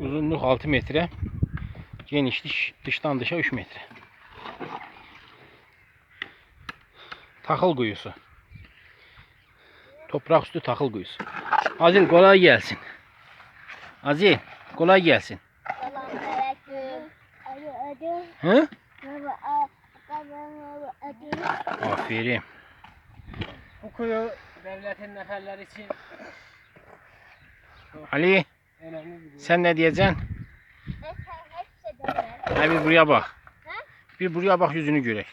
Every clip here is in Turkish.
Uzunluk 6 metre. Genişlik dıştan dışa 3 metre. Takıl kuyusu. Toprak üstü takıl kuyusu. Azil kolay gelsin. Azil kolay gelsin. Hı? Aferin. Bu kuyu devletin neferler için Ali sen ne diyeceksin? Hiçbir şey. Ha bir buraya bak. Ha? Bir buraya bak yüzünü görek.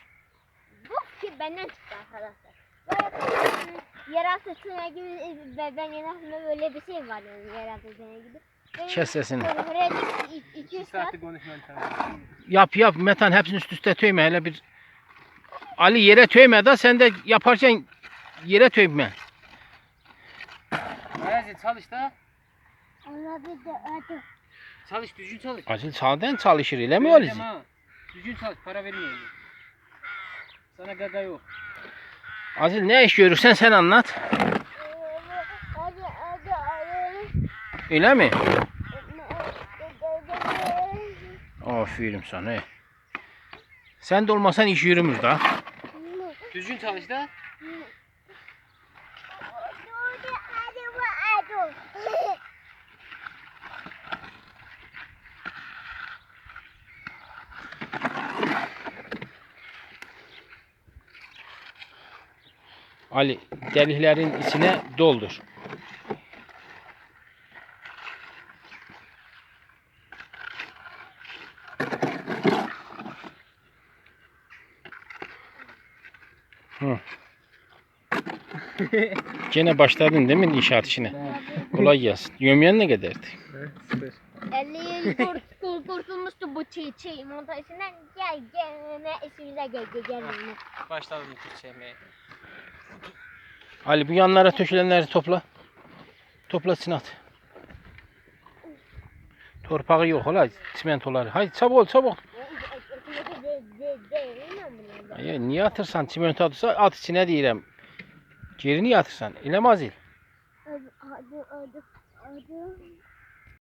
Bu ki benden çıktı arkadaşlar. Böyle yeraltı tünel gibi e, ben, ben en aklımda böyle bir şey var yani yeraltı tünel gibi. Benim Kes sesini. Oraya git 200 İki saat. saatlik konuşmanı tamam. Yap yap Metan hepsini üst üste töyme hele bir. Ali yere töyme da sen de yaparken yere töyme. Ayazı çalış da. De adı. Çalış düzgün çalış. Acil sağdan çalışır ile mi ha. Düzgün çalış para vermiyorum. Sana gaga yok. Azil ne iş görürsen sen anlat. Öyle mi? Aferin sana. he. Sen de olmasan iş yürümür da. Düzgün çalış da. Ali deliklerin içine doldur. Hı. Gene başladın değil mi inşaat işine? Kolay gelsin. Yömyen ne kadardı? Süper. 50 yıl kurt, kurt, kurtulmuştu bu çiğ montajından gel gene işimize gel gel gel. Başladım yemeğe. Ali bu yanlara tökülenleri topla. Topla sinat. Torpağı yok ola çimentoları. Haydi çabuk çabuk. Ya, niye atırsan çimento atırsa at içine diyirəm. Geri niye atırsan? Elə mazil. Adı adı adı.